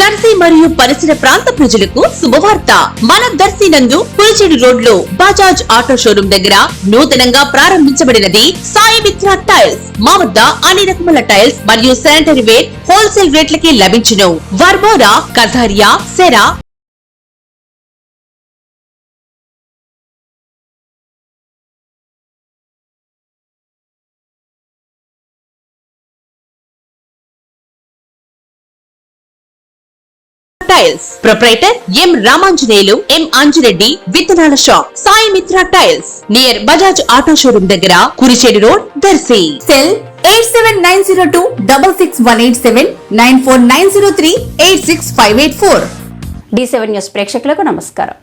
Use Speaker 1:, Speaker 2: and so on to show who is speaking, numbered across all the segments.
Speaker 1: దర్శి మరియు పరిసర ప్రాంత ప్రజలకు శుభవార్త. మన దర్శి నందు పులిచెడు రోడ్లో బజాజ్ ఆటో షోరూం దగ్గర నూతనంగా ప్రారంభించబడినది సాయి మిత్ర టైల్స్. మా వద్ద అన్ని రకముల టైల్స్ మరియు శానిటరీ వేర్ హోల్సేల్ రేట్లకి లభించును. Varmora Katharia Cera tiles. Proprietor M Ramanjaneyulu M Anjireddy విత్తనాల shop Sai Mitra tiles. Near Bajaj auto showroom దగ్గర Kurichedu road Darsi. Cell eight seven nine zero two double six one eight seven nine four nine zero three eight six five eight four.
Speaker 2: D seven news ప్రేక్షకులకు నమస్కారం.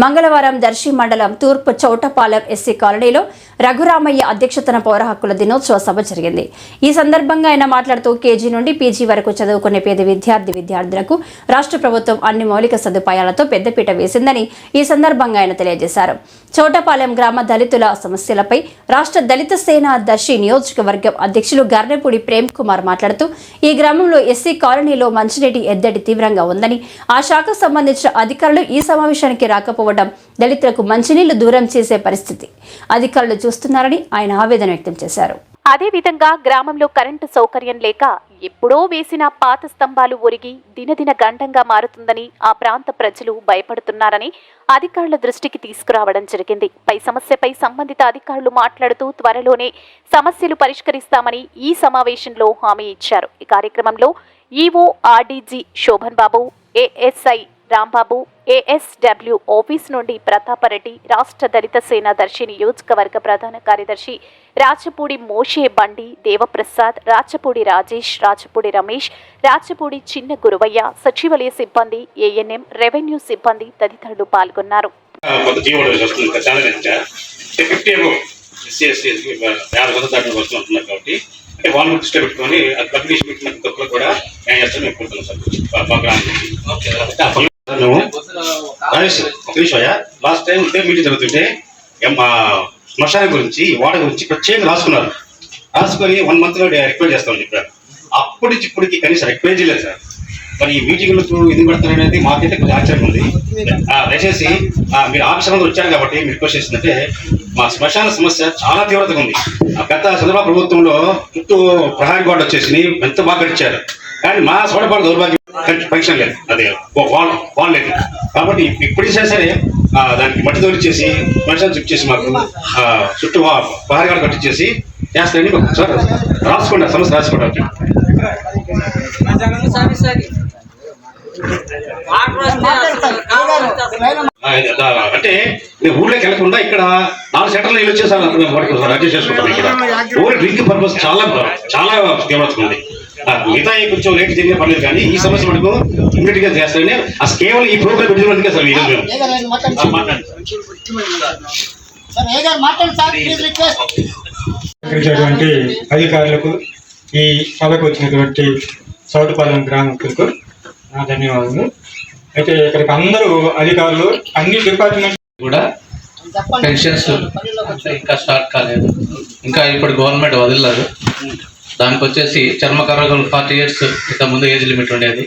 Speaker 2: మంగళవారం దర్శి మండలం తూర్పు Chowtapalem SC కాలనీలో రఘురామయ్య అధ్యక్షతన పౌర హక్కుల దినోత్సవ సభ జరిగింది. ఈ సందర్భంగా ఆయన మాట్లాడుతూ కేజీ నుండి పీజీ వరకు చదువుకునే పేద విద్యార్థి విద్యార్థులకు రాష్ట్ర ప్రభుత్వం అన్ని మౌలిక సదుపాయాలతో పెద్దపీట వేసిందని ఈ సందర్భంగా ఆయన తెలియజేశారు. చౌటపాలెం గ్రామ దళితుల సమస్యలపై రాష్ట్ర దళిత సేన దర్శి నియోజకవర్గం అధ్యక్షులు గర్నెపూడి ప్రేమ్ కుమార్ మాట్లాడుతూ ఈ గ్రామంలో ఎస్సీ కాలనీలో మంచినీటి ఎద్దడి తీవ్రంగా ఉందని ఆ శాఖకు సంబంధించిన అధికారులు ఈ సమావేశానికి లేకపోవడం దళితులకు మంచినీళ్ళు దూరం చేసే పరిస్థితి. అధికారులు చూస్తున్నారని ఆయన ఆవేదన వ్యక్తం చేశారు.
Speaker 3: అదేవిధంగా గ్రామంలో కరెంటు సౌకర్యం లేక ఎప్పుడో వేసిన పాత స్తంభాలు ఒరిగి దినదిన గండంగా మారుతుందని ఆ ప్రాంత ప్రజలు భయపడుతున్నారని అధికారుల దృష్టికి తీసుకురావడం జరిగింది. పై సమస్యపై సంబంధిత అధికారులు మాట్లాడుతూ త్వరలోనే సమస్యలు పరిష్కరిస్తామని ఈ సమావేశంలో హామీ ఇచ్చారు. ఈ కార్యక్రమంలో EO RDG Shobhan Babu ASI Rambabu ASW office నుండి ప్రతాపరెడ్డి రాష్ట్ర దళిత సేన దర్శి నియోజకవర్గ ప్రధాన కార్యదర్శి రాచపూడి మోషే బండి దేవప్రసాద్ రాచపూడి రాజేష్ రాచపూడి రమేష్ రాచపూడి చిన్న గురువయ్య సచివాలయ సిబ్బంది ఏఎన్ఎం రెవెన్యూ సిబ్బంది తదితరులు పాల్గొన్నారు.
Speaker 4: కాబట్టి అంటే దృష్టిలో పెట్టుకొని అది పబ్లిష్ పెట్టిన కూడా న్యాయం చేస్తాను మేము కోరుతున్నాం సార్. మా గ్రామం నుంచి ఆ పనులు నువ్వు రాజేష్, ఒక లాస్ట్ టైం ఇదే మీటింగ్ జరుగుతుంటే మా శ్మశానం గురించి వాడ గురించి ప్రత్యేకంగా రాసుకున్నారు. రాసుకొని వన్ మంత్లో రిక్వైర్ చేస్తామని చెప్పారు అప్పటి నుంచి ఇప్పటికి కనీసం రిక్వైర్ చేయలేదు సార్. మరి ఈ మీటింగ్లకు ఎందుకు పెడతారు అనేది మాకైతే కొంచెం ఆశ్చర్యం ఉంది. ఆ, దయచేసి మీరు ఆఫీసర్ అందరూ వచ్చారు కాబట్టి మీరు రిక్వెస్ట్ చేసిందంటే మా శ్మశాన సమస్య చాలా తీవ్రతగా ఉంది. ఆ గత చంద్రబాబు ప్రభుత్వంలో చుట్టూ ప్రహారీ గోడ వచ్చేసి ఎంత బాగా గడిచారు. కానీ మా సోడపాల దౌర్భాగ్యం. ఫంక్షన్ లేదు. అదే వాల్ వాల్ లేదు. కాబట్టి ఇప్పుడు సరే దానికి మట్టి తోలిచ్చేసి మనుషులను చెక్ చేసి మాకు చుట్టూ వా- కట్టించేసి చేస్తారని సార్ రాసుకోండి సమస్య రాసుకోండి. అంటే నేను ఊర్లోకి వెళ్ళకుండా ఇక్కడ నాలుగు సెంటర్లు ఇల్లు వచ్చేసాను అప్పుడు మేము వాటికి అడ్జస్ట్ చేసుకుంటాం ఇక్కడ. ఓన్లీ డ్రింక్ పర్పస్ చాలా చాలా తీవ్రత ఉంది. మిగతా కొంచెం లేట్ జరిగిన పర్లేదు కానీ ఈ సమస్య మనకు ఇమ్మీడియట్గా చేస్తారని అసలు కేవలం ఈ ప్రోగ్రామ్ పెట్టినందుకే సార్ ఈరోజు మేము. మాట్లాడండి.
Speaker 5: అధికారులకు ఈ సభకు వచ్చినటువంటి చౌటుపాలెం గ్రామస్తులకు నా ధన్యవాదాలు అయితే ఇక్కడికి అందరూ అధికారులు అన్ని డిపార్ట్మెంట్
Speaker 6: కూడా పెన్షన్స్ ఇంకా స్టార్ట్ కాలేదు. ఇంకా ఇప్పుడు గవర్నమెంట్ వదలలేదు. దానికి వచ్చేసి చర్మకారకులు ఫార్టీ ఇయర్స్ ఇక ముందు ఏజ్ లిమిట్ ఉండేది.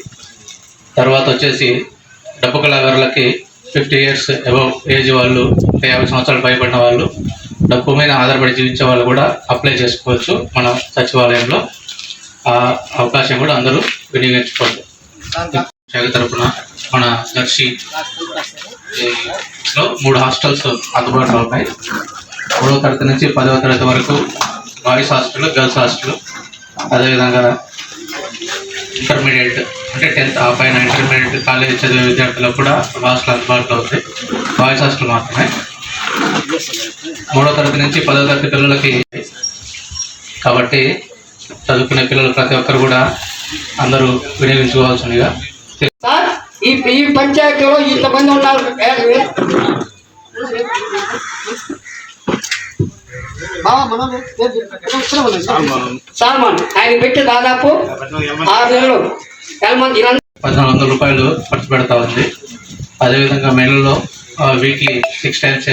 Speaker 6: తర్వాత వచ్చేసి డబ్బు కళాకారులకి ఫిఫ్టీ ఇయర్స్ అబవ్ ఏజ్ వాళ్ళు యాభై సంవత్సరాలు పైబడిన వాళ్ళు డబ్బు మీద ఆధారపడి జీవించే వాళ్ళు కూడా అప్లై చేసుకోవచ్చు మన సచివాలయంలో. ఆ అవకాశం కూడా అందరూ వినియోగించుకోవచ్చు శాఖ తరపున మన దర్శి లో మూడు హాస్టల్స్ అందుబాటులో ఉన్నాయి. మూడవ తరగతి నుంచి పదవ తరగతి వరకు బాయ్స్ హాస్టల్ గర్ల్స్ హాస్టల్. అదేవిధంగా ఇంటర్మీడియట్ అంటే టెన్త్ ఆ పైన ఇంటర్మీడియట్ కాలేజ్ చదివే విద్యార్థులకు కూడా హాస్టల్ అందుబాటులో ఉంది. బాయ్స్ హాస్టల్ మాత్రమే. మూడవ తరగతి నుంచి పదవ తరగతి పిల్లలకి కాబట్టి చదువుకునే పిల్లలు ప్రతి ఒక్కరు కూడా అందరూ వినియోగించుకోవాల్సిందిగా
Speaker 7: సార్ ఈ ఈ పంచాయతీలో ఇంతమంది ఉన్నారు. సాల్మాన్ ఆయన పెట్టి దాదాపు ఆరు నెలలు.
Speaker 6: పద్నాలుగు వందల రూపాయలు ఖర్చు పెడతా ఉంది. అదేవిధంగా మెనూలో వీక్లీ సిక్స్ టైమ్స్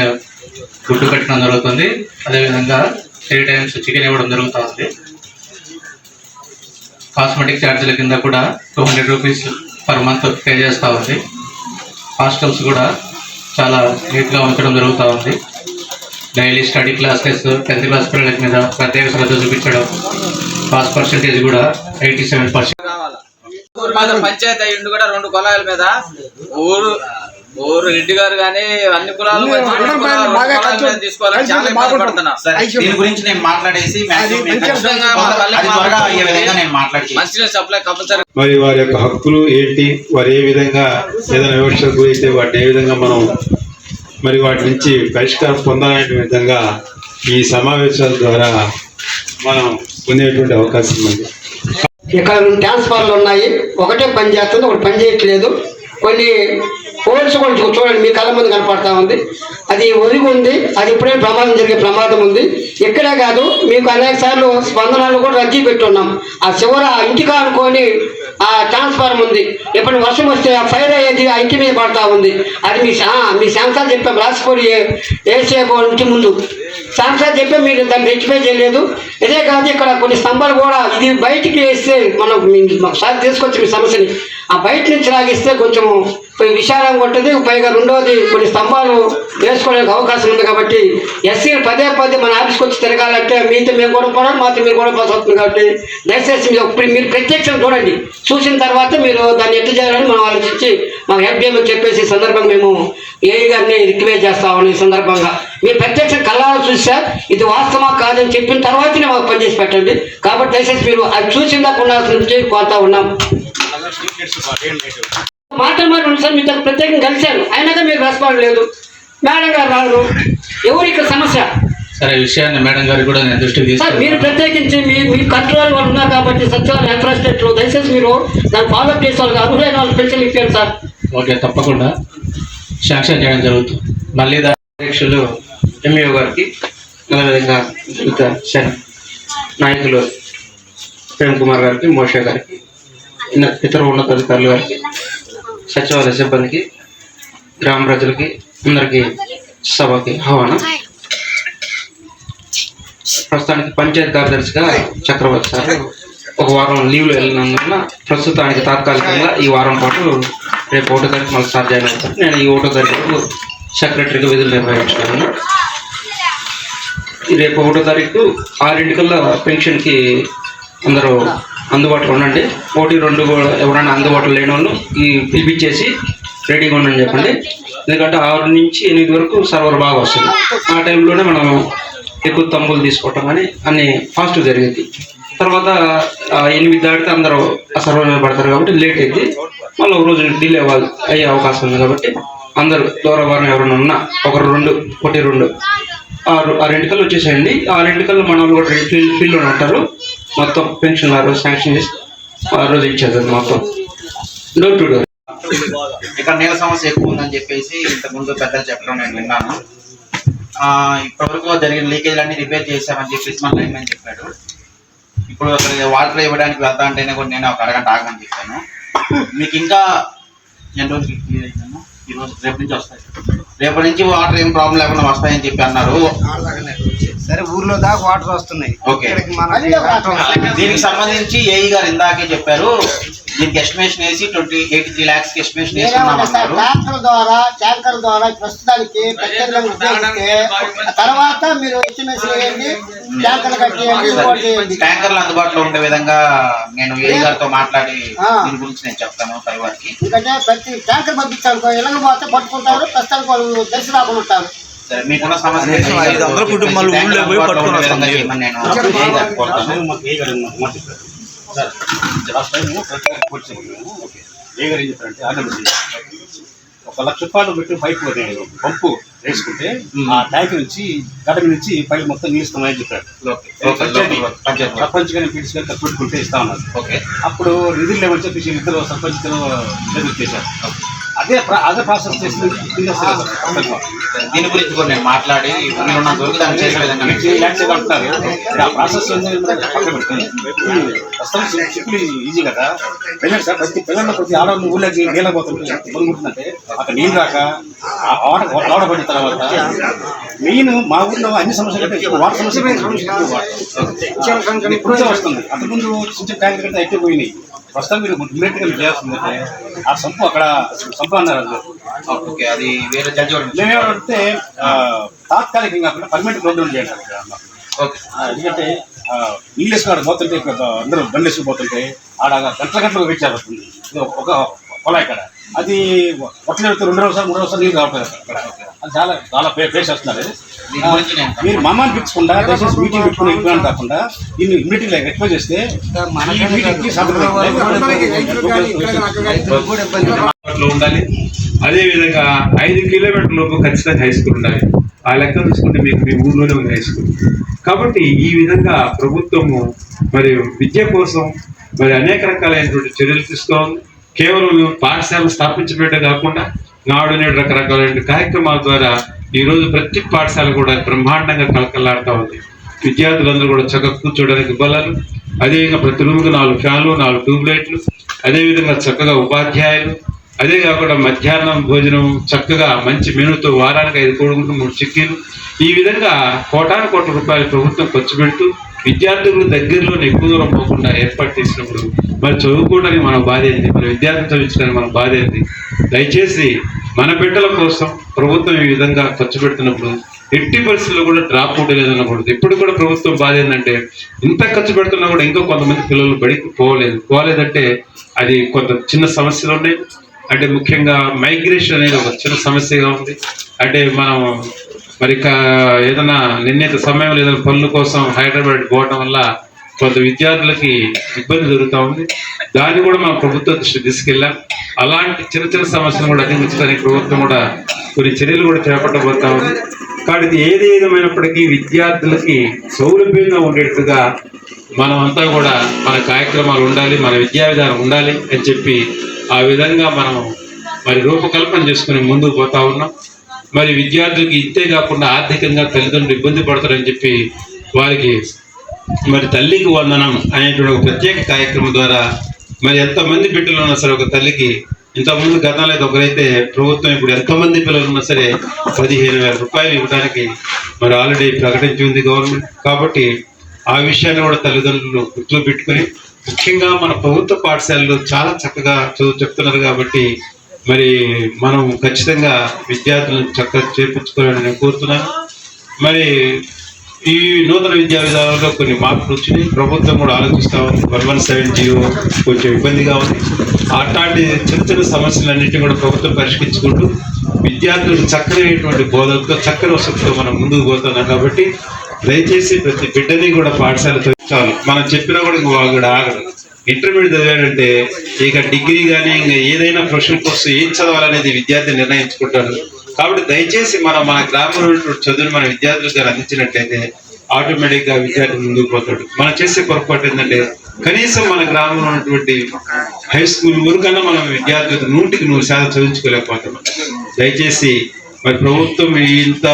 Speaker 6: గుడ్డు పెట్టడం జరుగుతుంది. అదేవిధంగా త్రీ టైమ్స్ చికెన్ ఇవ్వడం జరుగుతూ ఉంది. కాస్మెటిక్ ఛార్జీల కింద కూడా two hundred rupees per month pay చేస్తూ ఉంది. హాస్టల్స్ కూడా చాలా నీట్గా ఉంచడం జరుగుతూ ఉంది. Daily study classes tenth class పిల్లల మీద ప్రత్యేక శ్రద్ధ చూపించడం పాస్ పర్సంటేజ్ కూడా ఎయిటీ సెవెన్ పర్సెంట్.
Speaker 8: ఊరు పంచాయతీ అయ్యిండు కూడా రెండు కులాల మీద ఊరు ఊరు రెడ్డి గారు కానీ అన్ని కులాలు తీసుకోవాలని చాలా ఇబ్బంది పడుతున్నాం.
Speaker 9: దీని గురించి నేను మాట్లాడేసి maximum నేను
Speaker 8: ఖచ్చితంగా మా తల్లి
Speaker 9: అది త్వరగా అయ్యే విధంగా నేను మాట్లాడి
Speaker 8: మంచినీళ్ళ సప్లై కంపల్సరీ
Speaker 10: మరి వారి యొక్క హక్కులు ఏంటి? వారు ఏ విధంగా ఏదైనా వివక్షకు గురైతే వాటిని ఏ విధంగా మనం మరి వాటి నుంచి పరిష్కారం పొందాలనే విధంగా ఈ సమావేశాల ద్వారా మనం పొందేటువంటి అవకాశం ఉంది.
Speaker 7: ఇక్కడ రెండు ట్రాన్స్ఫార్మర్లు ఉన్నాయి. ఒకటే పని చేస్తుంది ఒకటి పని చేయట్లేదు. కొన్ని పోల్చుకోండి కూడా చూడండి మీ కళ్ళ ముందు కనపడతా ఉంది. అది ఒరిగి ఉంది అది ఇప్పుడే ప్రమాదం జరిగే ప్రమాదం ఉంది. ఇక్కడే కాదు మీకు అనేక సార్లు స్పందనలు కూడా రద్దీ పెట్టున్నాం. ఆ చివర ఇంటికి అనుకొని ఆ ట్రాన్స్ఫార్మర్ ఉంది. ఎప్పుడు వర్షం వస్తే ఆ ఫైర్ అయ్యేది ఆ ఇంటి మీద పడతా ఉంది. అది మీ మీ శాంసాలు చెప్పాం రాసిపోయి ఏసేపు ఇంటి ముందు. శాంసాలు చెప్పే మీరు దాన్ని రెక్టిఫై చేయలేదు. ఇదే కాదు ఇక్కడ కొన్ని స్తంభాలు కూడా ఇది బయటికి వేస్తే మనం సార్ తీసుకొచ్చి మీ సమస్యని. ఆ బయట నుంచి లాగిస్తే కొంచెం విశాలంగా ఉంటుంది. పైగా రెండోది కొన్ని స్తంభాలు వేసుకోవడానికి అవకాశం ఉంది కాబట్టి ఎస్సీ పదే పదే మన ఆఫీస్కి వచ్చి తిరగాలంటే మీతో మేము కూడా పోవడం మాతో మీరు కూడా పాస్ అవుతుంది కాబట్టి దయచేసి మీరు ఇప్పుడు మీరు ప్రత్యక్షం చూడండి. చూసిన తర్వాత మీరు దాన్ని ఎట్లా చేయాలని మనం ఆలోచించి మాకు హెల్ప్ చేయమని చెప్పేసి సందర్భం సందర్భంగా మేము ఏఈ గారిని రిక్వెస్ట్ చేస్తామని ఈ సందర్భంగా. మీరు ప్రత్యక్ష కళ్ళారా చూసా? ఇది వాస్తవమా కాదని చెప్పిన తర్వాతనే మాకు పనిచేసి పెట్టండి. కాబట్టి దయచేసి మీరు అది చూసిందా ఉండాల్సిన కోరుతా ఉన్నాం. మాట మాట సార్ మీతో ప్రత్యేకంగా కలిశాను. అయినాక మీరు రెస్పాండ్ లేదు మేడం గారు రాదు ఎవరు ఇక్కడ సమస్య?
Speaker 6: సరే ఈ విషయాన్ని మేడం గారికి కూడా నేను దృష్టికి
Speaker 7: సార్ మీరు
Speaker 6: తీసుకెళ్తాను
Speaker 7: ప్రత్యేకించి మీ మీ కంట్రోల్ వాళ్ళు ఉన్నారు కాబట్టి సచివాలయ ఇన్ఫ్రాస్ట్రక్చర్ దయచేసి మీరు దాన్ని ఫాలోఅప్ చేసే వాళ్ళకి అర్హులైన వాళ్ళు పెన్షన్ ఇప్పారు సార్.
Speaker 6: ఓకే తప్పకుండా. శాంక్షన్ చేయడం జరుగుతుంది. మళ్ళీ
Speaker 11: అధ్యక్షులు ఎంఈఓ గారికి అదేవిధంగా నాయకులు ప్రేమ్ కుమార్ గారికి మోషే గారికి ఇన్న- ఇతర ఉన్నతాధికారులు గారికి సచివాలయ సిబ్బందికి గ్రామ ప్రజలకి అందరికీ సభకి ఆహ్వానం. ప్రస్తుతానికి పంచాయతీ కార్యదర్శిగా చక్రవర్తి సార్ ఒక వారం లీవ్లో వెళ్ళినందువల్ల ప్రస్తుతానికి తాత్కాలికంగా ఈ వారం పాటు రేపు ఒకటో తారీఖు మళ్ళీ స్టార్ట్ జాయిన్ అవుతాను నేను ఈ ఒకటో తారీఖు సెక్రటరీగా విధులు నిర్వహించుకున్నాను రేపు ఒకటో తారీఖు ఆరింటికల్లా పెన్షన్కి అందరూ అందుబాటులో ఉండండి. ఒకటి రెండు కూడా ఎవరైనా అందుబాటులో లేని వాళ్ళు ఈ పిలిపించేసి రెడీగా ఉండని చెప్పండి. ఎందుకంటే ఆరు నుంచి ఎనిమిది వరకు సర్వర్ బాగా వస్తుంది. ఆ టైంలోనే మనం ఎక్కువ తమ్ములు తీసుకోవటం అని అన్ని ఫాస్ట్ జరిగింది. తర్వాత ఎనిమిది దాటితే అందరూ ఆ సర్వర్ మీద పడతారు కాబట్టి లేట్ అయింది. మళ్ళీ ఒక రోజు డిలే అవ్వాలి అయ్యే అవకాశం ఉంది కాబట్టి అందరూ దూరవారం ఎవరైనా ఉన్నా ఒకరు రెండు ఒకటి రెండు. ఆరు ఆ రెండు కళ్ళు వచ్చేసేయండి. ఆ రెండు కళ్ళు మన వాళ్ళు కూడా ఫీల్డ్ ఫీల్డ్లో ఉంటారు. మొత్తం పెన్షన్ ఆ రోజు శాంక్షన్ చేసి ఆ రోజు ఇచ్చేది మొత్తం. డోర్ టు డోర్
Speaker 9: ఇక్కడ నీళ్ళ సమస్య ఎక్కువ ఉందని చెప్పేసి ఇంతకుముందు పెద్దలు చెప్పడం నేను విన్నాను. ఆ, ఇప్పటివరకు జరిగిన లీకేజ్ అన్ని రిపేర్ చేసామని చెప్పేసి మన లైన్ మ్యాన్ చెప్పాడు. ఇప్పుడు అక్కడ వాటర్ ఇవ్వడానికి వెళ్తా అంటేనే కూడా నేను ఒక అరగంట ఆగమని చెప్పాను. మీకు ఇంకా ఎన్ని రోజులు క్లియర్ అవుతాను ఈ రోజు రేపు నుంచి వస్తాయి రేపటి నుంచి వాటర్ ఏం ప్రాబ్లం లేకుండా వస్తాయని చెప్పి అన్నారు.
Speaker 12: సరే ఊర్లో దాకా వాటర్ వస్తున్నాయి. ఇక్కడికి
Speaker 9: దీనికి సంబంధించి ఏఈ గారు ఇందాకే చెప్పారు. దీనికి ఎస్టిమేషన్ వేసి twenty eighty three lakhs estimation
Speaker 12: tractor ద్వారా ట్యాంకర్ ద్వారా ప్రస్తుతానికి తర్వాత మీరు ఎస్టిమేషన్ వేయండి ట్యాంకర్లు కట్టేయండి
Speaker 9: ట్యాంకర్లు అందుబాటులో ఉండే విధంగా నేను ఏఈ గారితో మాట్లాడి. దీని గురించి నేను చెప్తాను పై వారికి
Speaker 12: ఎందుకంటే ప్రతి ట్యాంకర్ పంపించారు ఇళ్ళకి పోతే పట్టుకుంటారు ప్రస్తుతానికి వాళ్ళు దర్శి రాకుండా ఉంటారు.
Speaker 9: మీకున్న సమస్య
Speaker 11: ఐదు వందల కుటుంబాలు ఊళ్ళో పోయి పట్టుకొని
Speaker 9: నేను
Speaker 4: ఒక లక్ష రూపాయలు పెట్టి పైపు పంపు వేసుకుంటే ఆ ట్యాంక్ నుంచి గడప నుంచి పైపు మొత్తం చెప్పారు.
Speaker 9: ఓకే. పంచాయతీ.
Speaker 4: సర్పంచ్ గారిని పిలిచి గారిని పెట్టుకుంటే ఇస్తా ఉన్నారు
Speaker 9: ఓకే.
Speaker 4: అప్పుడు నిధులు లేవని చెప్పేసి ఇద్దరు సర్పంచ్ ఇద్దరు చేశారు అదే ప్రా- అదే ప్రాసెస్ చేసి తీసేస్తారు సార్.
Speaker 9: దీని గురించి కూడా నేను మాట్లాడి మీరున్నంత వరకు దాన్ని చేసే విధంగా
Speaker 4: మీకు ఏదో అంటున్నారు ఆ ప్రాసెస్ ఏంది? పక్కన పెట్టుకుని ప్రస్తుతం సింపుల్ ఈజీ కదా. వెళ్ళండి సార్ ప్రతి పిల్లలు ప్రతి ఆడవాళ్ళు ఊళ్ళకి నీళ్ళ పోతుంటే మునుగుంటుందంటే అక్కడ నీళ్ళు రాక ఆ ఆడ ఆడ పడిన తర్వాత మెయిన్ మా ఊర్లో అన్ని సమస్యలు వాటర్ సమస్య. ఇప్పుడు వస్తుంది. అంతకుముందు చిన్న ట్యాంక్ కంటే ఎక్కువ పోయినాయి. ప్రస్తుతం మీరు ఇమీడియట్గా మీరు చేయాల్సిందంటే ఆ సంపు అక్కడ సంపు అన్నారు అది.
Speaker 9: ఓకే అది వేరే జడ్జి
Speaker 4: మేమేమంటే ఆ, తాత్కాలికంగా కాకుండా పర్మనెంట్ ప్రోగ్రామ్ చేయండి అక్కడ.
Speaker 9: ఓకే
Speaker 4: ఎందుకంటే ఇంగ్లీష్ కాడ పోతుంటే ఇక్కడ అందరూ బండేసి పోతుంటే ఆడ గంటల గంటలు వెయిట్ చేస్తుంది ఒక- ఒక పొలాయి అది ఒక్కడే రెండు రోజులు మూడు రోజులు నీళ్ళు రావట్లేదు అది చాలా చాలా ఫేస్ చేస్తున్నారు
Speaker 9: దీని గురించి నేను
Speaker 4: మీరు మమ్మల్ని పిలుచుకుండా దయచేసి మీటింగ్ పెట్టుకుని ఇంప్లాన్ కాకుండా దీన్ని మీటింగ్ ఎక్కువ చేస్తే
Speaker 10: ఉండాలి అదే విధంగా ఐదు కిలోమీటర్ల లోపు ఖచ్చితంగా హై స్కూల్ ఉండాలి ఆ లెక్క చూసుకుంటే మీకు మీ ఊర్లోనే ఉంది హై స్కూల్ కాబట్టి ఈ విధంగా ప్రభుత్వము మరి విద్య కోసం మరి అనేక రకాలైనటువంటి చర్యలు తీసుకోవాలి కేవలం పాఠశాల స్థాపించడమే కాకుండా నాడు నేడు రకరకాలైన కార్యక్రమాల ద్వారా ఈరోజు ప్రతి పాఠశాల కూడా బ్రహ్మాండంగా కలకలాడుతూ ఉంది. విద్యార్థులందరూ కూడా చక్కగా కూర్చోడానికి బలాలు అదేవిధంగా ప్రతి రూమ్కి నాలుగు ఫ్యాన్లు నాలుగు ట్యూబ్ లైట్లు అదేవిధంగా చక్కగా ఉపాధ్యాయులు అదే కాకుండా మధ్యాహ్నం భోజనం చక్కగా మంచి మెనూతో వారానికి ఐదు కోడుకుంటూ మూడు చిక్కీలు ఈ విధంగా కోటాను కోట్ల రూపాయలు ప్రభుత్వం ఖర్చు పెడుతూ విద్యార్థులు దగ్గరలో ఎక్కువ దూరం పోకుండా ఏర్పాటు చేసినప్పుడు మరి చదువుకోవడానికి మన బాధ ఏంటి మన విద్యార్థులు చదివించడానికి మన బాధ ఏంటి దయచేసి మన బిడ్డల కోసం ప్రభుత్వం ఈ విధంగా ఖర్చు పెడుతున్నప్పుడు ఎట్టి పరిస్థితుల్లో కూడా డ్రాప్ అవుట్ లేదనకూడదు. ఇప్పుడు కూడా ప్రభుత్వం బాధ ఏంటంటే ఇంత ఖర్చు పెడుతున్నా కూడా ఇంకా కొంతమంది పిల్లలు బడికి పోలేదు పోలేదంటే అది కొంత చిన్న సమస్యలు ఉన్నాయి. అంటే ముఖ్యంగా మైగ్రేషన్ అనేది ఒక చిన్న సమస్యగా ఉంది. అంటే మనం మరి కా- ఏదైనా నిర్ణీత సమయంలో ఏదైనా పనుల కోసం హైదరాబాద్ పోవడం వల్ల కొంత విద్యార్థులకి ఇబ్బంది జరుగుతూ ఉంది. దాన్ని కూడా మనం ప్రభుత్వ దృష్టి తీసుకెళ్ళాం. అలాంటి చిన్న చిన్న సమస్యలు కూడా అధిగమించడానికి ప్రభుత్వం కూడా కొన్ని చర్యలు కూడా చేపట్టబోతా ఉంది. కాబట్టి ఏది ఏదేమైనప్పటికీ విద్యార్థులకి సౌలభ్యంగా ఉండేట్టుగా మనమంతా కూడా మన కార్యక్రమాలు ఉండాలి మన విద్యా విధానం ఉండాలి అని చెప్పి ఆ విధంగా మనం మరి రూపకల్పన చేసుకుని ముందుకు పోతా ఉన్నాం. మరి విద్యార్థులకి ఇంతే కాకుండా ఆర్థికంగా తల్లిదండ్రులు ఇబ్బంది పడతారని చెప్పి వారికి మరి తల్లికి వందనం అనేటువంటి ఒక ప్రత్యేక కార్యక్రమం ద్వారా మరి ఎంతమంది బిడ్డలు ఉన్నా సరే ఒక తల్లికి ఇంతకుముందు గతంలో అయితే ఒకరైతే ప్రభుత్వం ఇప్పుడు ఎంతమంది పిల్లలు ఉన్నా సరే పదిహేను వేల రూపాయలు ఇవ్వడానికి మరి ఆల్రెడీ ప్రకటించి ఉంది గవర్నమెంట్ కాబట్టి ఆ విషయాన్ని కూడా తల్లిదండ్రులు గుర్తులో పెట్టుకుని ముఖ్యంగా మన ప్రభుత్వ పాఠశాలలు చాలా చక్కగా చదువు చెప్తున్నారు కాబట్టి మరి మనం ఖచ్చితంగా విద్యార్థులను చక్కగా చేర్పించుకోవాలని నేను కోరుతున్నాను. మరి ఈ నూతన విద్యా విధానంలో కొన్ని మార్పులు వచ్చినాయి. ప్రభుత్వం కూడా ఆలోచిస్తా ఉంది. వన్ వన్ సెవెన్ జీరో కొంచెం ఇబ్బందిగా ఉంది. అట్లాంటి చిన్న చిన్న సమస్యలన్నింటినీ కూడా ప్రభుత్వం పరిష్కరించుకుంటూ విద్యార్థులకు చక్కనైనటువంటి బోధనతో చక్కని వసతితో మనం ముందుకు పోతున్నాం కాబట్టి దయచేసి ప్రతి బిడ్డని కూడా పాఠశాల చాలు మనం చెప్పినా కూడా వాళ్ళు కూడా ఆగడం ఇంటర్మీడియట్ చదివాడంటే ఇక డిగ్రీ కానీ ఇంకా ఏదైనా ప్రొఫెషనల్ కోర్సు ఏం చదవాలనేది విద్యార్థి నిర్ణయించుకుంటాడు కాబట్టి దయచేసి మనం మన గ్రామంలో ఉన్నటువంటి చదువుని మన విద్యార్థులకు గారు అందించినట్లయితే ఆటోమేటిక్గా విద్యార్థి ముందుకు పోతాడు. మనం చేసే పొరపాటు ఏంటంటే కనీసం మన గ్రామంలో ఉన్నటువంటి హై స్కూల్ ఊరికన్నా మనం విద్యార్థులకు నూటికి నూరు శాతం చదివించుకోలేకపోతున్నాం దయచేసి మరి ప్రభుత్వం ఇంత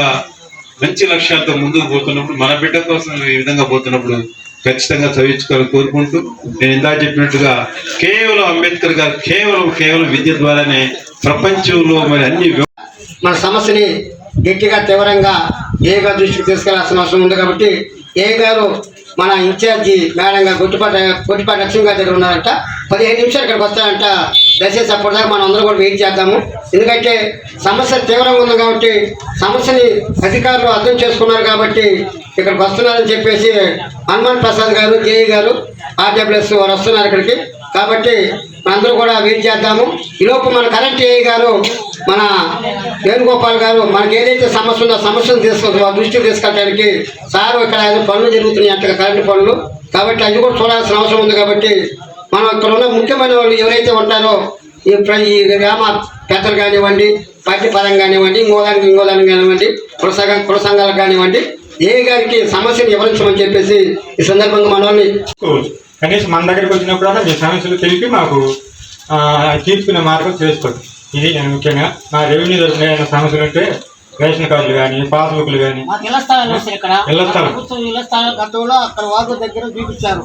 Speaker 10: మంచి లక్ష్యాలతో ముందుకు పోతున్నప్పుడు మన బిడ్డ కోసం ఈ విధంగా పోతున్నప్పుడు ఖచ్చితంగా చదివించుకోవాలని కోరుకుంటూ నేను ఇందా చెప్పినట్టుగా కేవలం అంబేద్కర్ గారు కేవలం కేవలం విద్య ద్వారానే ప్రపంచంలో మరి అన్ని
Speaker 7: మన సమస్యని గట్టిగా తీవ్రంగా ఏ గారు దృష్టికి తీసుకెళ్ళాల్సిన అవసరం ఉంది కాబట్టి ఏ గారు మన ఇన్ఛార్జి మేడం గారు గుట్టిపాటి గుట్టిపాటి లక్ష్మి గారి దగ్గర ఉన్నారంట పదిహేను నిమిషాలు ఇక్కడికి వస్తారంట. దయచేసి అప్పటిదాకా మనం అందరం కూడా వెయిట్ చేద్దాము. ఎందుకంటే సమస్య తీవ్రంగా ఉంది కాబట్టి సమస్యని అధికారులు అర్థం చేసుకున్నారు కాబట్టి ఇక్కడికి వస్తున్నారని చెప్పేసి హనుమాన్ ప్రసాద్ గారు జేఈ గారు ఆర్డబ్ల్యూఎస్ వారు వస్తున్నారు ఇక్కడికి. కాబట్టి మనందరూ కూడా వెయిట్ చేద్దాము. ఈలోపు మన కరెంట్ ఏఐ గారు మన వేణుగోపాల్ గారు మనకి ఏదైతే సమస్య ఉందో సమస్యను తీసుకొచ్చి దృష్టికి తీసుకెళ్ళడానికి సార్ ఇక్కడ ఏదో పనులు జరుగుతున్నాయి అంట కరెంటు పనులు. కాబట్టి అది కూడా చూడాల్సిన అవసరం ఉంది కాబట్టి మనం ఇక్కడ ఉన్న ముఖ్యమైన వాళ్ళు ఎవరైతే ఉంటారో ఈ ప్ర- ఈ గ్రామ పెద్దలు కానివ్వండి పార్టీ పరంగా కానివ్వండి ఇంకో దానికి ఇంకో దానికి కానివ్వండి కుల సంఘం కుల సంఘాలకు కానివ్వండి ఏ గారికి సమస్యను వివరించమని చెప్పేసి ఈ సందర్భంగా
Speaker 5: మనల్ని కనీసం మన దగ్గరికి వచ్చినప్పుడల్లా మీ సమస్యలు తెలిపి మాకు తీర్చుకునే మార్గం చేసుకోండి ఇది నేను ముఖ్యంగా మా రెవెన్యూ తరఫున సమస్యలు ఉంటే
Speaker 10: రేషన్ కార్డులు కానీ పాస్బుక్లు కానీ
Speaker 4: ఇళ్ళ స్థలాలు వస్తాయి ఇక్కడ
Speaker 10: ఇళ్ళ స్థలం.
Speaker 4: ప్రభుత్వం ఇళ్ళ స్థలాలు గతంలో అక్కడ వాగు దగ్గర చూపించారు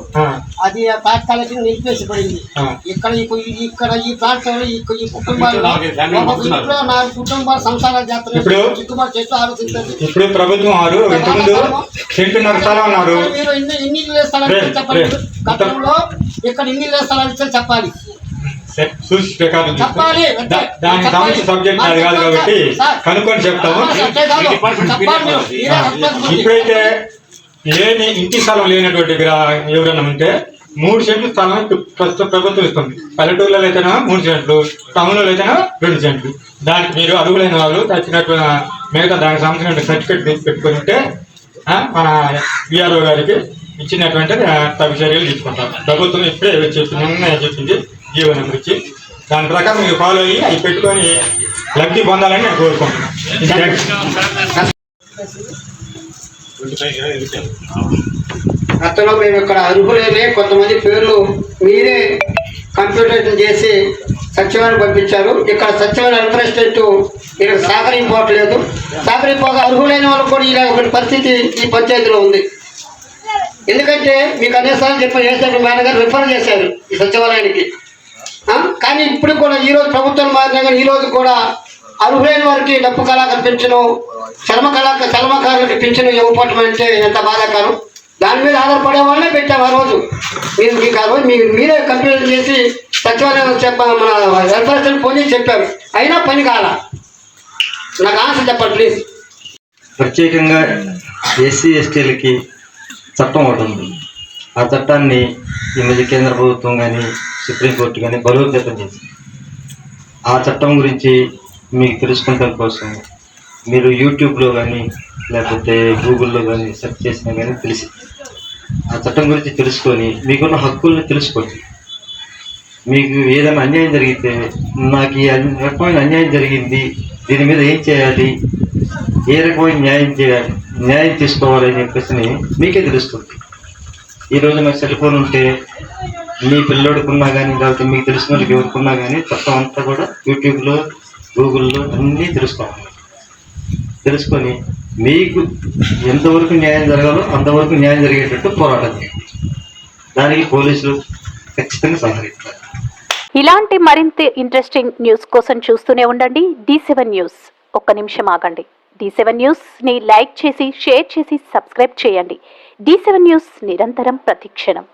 Speaker 4: అది తాత్కాలికంగా నిలిపేసి పడింది
Speaker 10: ఆ.
Speaker 4: ఇక్కడ ఇక్కడ ఈ ప్రాంతంలో ఈ
Speaker 13: ఉంటున్నారు.
Speaker 4: ఇంట్లో నాలుగు కుటుంబాలు సంసారాలు చేస్తున్నారు
Speaker 10: ఇప్పుడు-
Speaker 4: దిక్కుబాటు చేస్తూ ఆలోచించండి
Speaker 10: ఇప్పుడు ప్రభుత్వం వారు ఇంతకుముందు సెంటున్నర స్థలం అన్నారు
Speaker 4: మీరు ఇన్ని ఇన్ని ఇళ్ళ స్థలాలు చెప్పండి. గతంలో ఇక్కడ ఇన్ని స్థలాలు ఇచ్చారు చెప్పాలి
Speaker 10: దా- దానికి సంబంధించిన సబ్జెక్ట్ కాదు కాబట్టి. కనుక్కొని చెప్తాము. ఇప్పుడైతే లేని ఇంటి స్థలం లేనటువంటి ఎవరైనా ఉంటే మూడు సెంట్లు స్థలం ప్రస్తుతం ప్రభుత్వం ఇస్తుంది. పల్లెటూరులో అయితేనా మూడు సెంట్లు టౌన్లో అయితేనా రెండు సెంట్లు. దానికి మీరు అడుగులైన వాళ్ళు తచ్చినట్టు మిగతా దానికి సంబంధించిన సర్టిఫికేట్ తీసి పెట్టుకుని ఉంటే మన విఆర్ఓ గారికి ఇచ్చినటువంటి తగు చర్యలు తీసుకుంటాం. ప్రభుత్వం ఇప్పుడే చెప్పి నిన్న చెప్పింది. జీవో నెంబర్ ఇచ్చి దాని ప్రకారం మీరు ఫాలో అయ్యి అవి పెట్టుకొని లబ్ధి పొందాలని నేను కోరుకుంటున్నాను.
Speaker 7: గతంలో మేము ఇక్కడ అర్హులేనే కొంతమంది పేర్లు మీరే కంప్యూటరేషన్ చేసి సచివాలయం పంపించారు. ఇక్కడ సచివాలయం రిప్రజెంటేట్ ఇక్కడ సహకరింపట్లేదు సహకరింపోక అర్హులైన వాళ్ళు కూడా ఇలా ఇలాంటి పరిస్థితి ఈ పంచాయతీలో ఉంది. ఎందుకంటే మీకు అనేసారి చెప్పిన ఏసీ మేనేజర్ రిఫర్ చేశారు ఈ సచివాలయానికి. కానీ ఇప్పుడు కూడా ఈ రోజు ప్రభుత్వం మారినా కానీ ఈ రోజు కూడా అర్హులైన వారికి డప్పు కళాకారు పెంచను చర్మ కళాక చర్మకారులకి పెంచను ఇవ్వటం అంటే ఎంత బాధాకరం? దాని మీద ఆధారపడే వాళ్ళే పెట్టాము ఆ రోజు. మీరు మీకు ఆ రోజు మీరు మీరే కంప్లైంట్ చేసి సచివాలయం చెప్ప మన వెల్ఫేర్ ఫోన్ చేసి చెప్పారు. అయినా పని కాల. నాకు ఆన్సర్ చెప్పండి ప్లీజ్.
Speaker 14: ప్రత్యేకంగా ఎస్సీ ఎస్టీలకి చట్టం ఒకటి ఉంది. ఆ చట్టాన్ని ఈ మధ్య కేంద్ర ప్రభుత్వం కానీ సుప్రీంకోర్టు కానీ బలోపేతం చేసింది ఆ చట్టం గురించి మీకు తెలుసుకుంటాం కోసం మీరు యూట్యూబ్లో కానీ లేకపోతే గూగుల్లో కానీ సెర్చ్ చేసినా కానీ తెలిసి. ఆ చట్టం గురించి తెలుసుకొని మీకున్న హక్కుల్ని తెలుసుకోండి. మీకు ఏదైనా అన్యాయం జరిగితే నాకు ఈ రకమైన అన్యాయం జరిగింది దీని మీద ఏం చేయాలి? ఏ రకమైన న్యాయం చేయాలి? న్యాయం తీసుకోవాలి అనే ప్రశ్న మీకే తెలుస్తుంది. ఈరోజు నాకు సెల్ ఫోన్ ఉంటే మీ పిల్లోడుకున్నా కానీ లేకపోతే మీకు తెలిసిన వాళ్ళకి ఎవరుకున్నా కానీ మొత్తం అంతా కూడా యూట్యూబ్లో గూగుల్లో అన్నీ తెలుసుకోవాలి. తెలుసుకొని మీకు ఎంతవరకు న్యాయం జరగాలో అంతవరకు న్యాయం జరిగేటట్టు పోరాటం చేయండి. దానికి పోలీసులు ఖచ్చితంగా సహకరిస్తారు.
Speaker 3: ఇలాంటి మరింత ఇంట్రెస్టింగ్ న్యూస్ కోసం చూస్తూనే ఉండండి. D seven news. ఒక్క నిమిషం ఆగండి. డి సెవెన్ న్యూస్ని లైక్ చేసి షేర్ చేసి సబ్స్క్రైబ్ చేయండి. డి సెవెన్ న్యూస్ నిరంతరం ప్రతిక్షణం.